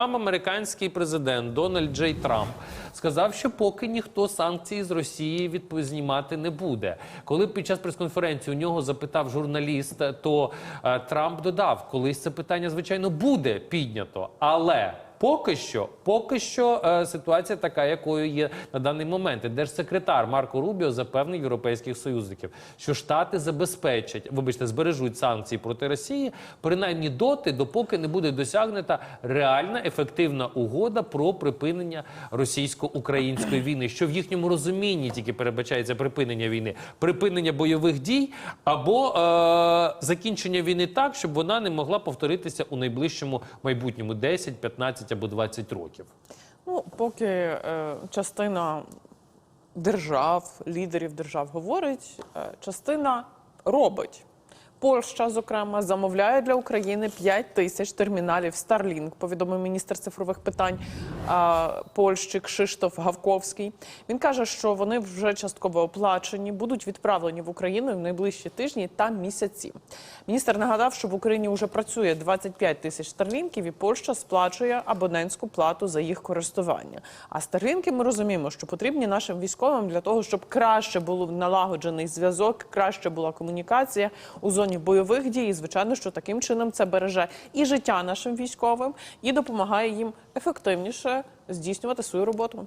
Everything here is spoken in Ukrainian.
Сам американський президент Дональд Джей Трамп сказав, що поки ніхто санкції з Росії відп- знімати не буде. Коли під час прес-конференції у нього запитав журналіст, то е, Трамп додав, колись це питання звичайно буде піднято, але. Поки що, поки що е, ситуація така, якою є на даний момент. Держсекретар Марко Рубіо запевнив європейських союзників, що штати забезпечать, вибачте, збережуть санкції проти Росії, принаймні доти, допоки не буде досягнута реальна ефективна угода про припинення російсько-української війни, що в їхньому розумінні тільки передбачається припинення війни, припинення бойових дій або е, закінчення війни так, щоб вона не могла повторитися у найближчому майбутньому 10, 15 або 20 років. Ну, поки е, частина держав, лідерів держав говорить, е, частина робить. Польща, зокрема, замовляє для України 5 тисяч терміналів Starlink, повідомив міністр цифрових питань е, Польщі Кшиштоф Гавковський. Він каже, що вони вже частково оплачені, будуть відправлені в Україну в найближчі тижні та місяці. Міністр нагадав, що в Україні вже працює 25 тисяч старлінків, і Польща сплачує абонентську плату за їх користування. А старлінки ми розуміємо, що потрібні нашим військовим для того, щоб краще було налагоджений зв'язок, краще була комунікація у зоні бойових дій. І, звичайно, що таким чином це береже і життя нашим військовим, і допомагає їм ефективніше здійснювати свою роботу.